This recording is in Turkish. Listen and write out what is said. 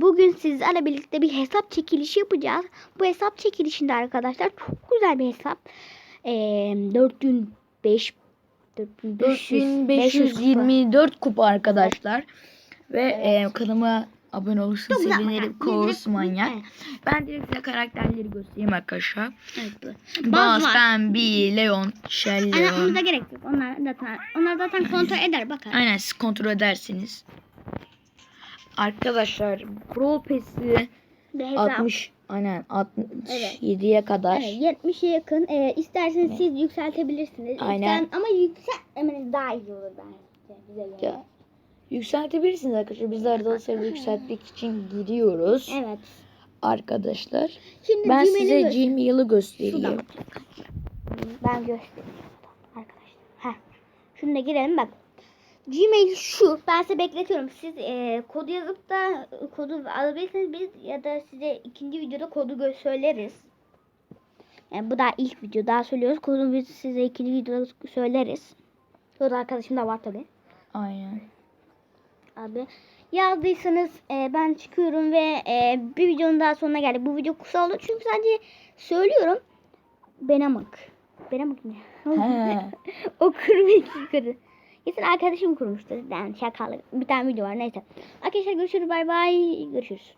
bugün sizlerle birlikte bir hesap çekilişi yapacağız. Bu hesap çekilişinde arkadaşlar çok güzel bir hesap. Ee, 4005 4500 500 kupa. 4524 kupa arkadaşlar. Ve e, kanalıma abone güzel sevinirim. Kovus manyak. Evet. Ben direkt size karakterleri göstereyim arkadaşlar. Evet, Baz var. Bambi, Leon, Shell Leon. da gerek yok. Onlar zaten, onlar zaten kontrol eder bakar. Aynen siz kontrol edersiniz. Arkadaşlar Pro Pass'i Bir hesap. 60 aynen 67'ye kadar. Evet, 70'e yakın. Ee, isterseniz siz yükseltebilirsiniz. Aynen. İster- ama yükseltmemeniz daha iyi olur bence. Bize göre. Ya, yükseltebilirsiniz arkadaşlar. Biz de arada sırada yükseltmek için giriyoruz. Evet. Arkadaşlar. Şimdi Ben Gmail'i size Gmail'ı göstereyim. Şuradan. Ben göstereyim. Arkadaşlar. Heh. Şunu da girelim bak. Gmail şu. Ben size bekletiyorum. Siz e, kodu yazıp da kodu alabilirsiniz biz ya da size ikinci videoda kodu söyleriz. Yani bu da ilk video. Daha söylüyoruz. Kodu biz size ikinci videoda söyleriz. Kod arkadaşım da var tabi. Aynen. Abi yazdıysanız e, ben çıkıyorum ve e, bir videonun daha sonuna geldik. Bu video kısa oldu çünkü sadece söylüyorum. Benamak. Benamak ne? O kurmuş yukarı. Kesin arkadaşım kurmuştur. Yani şakalı. Bir tane video var neyse. Arkadaşlar görüşürüz bay bay. Görüşürüz.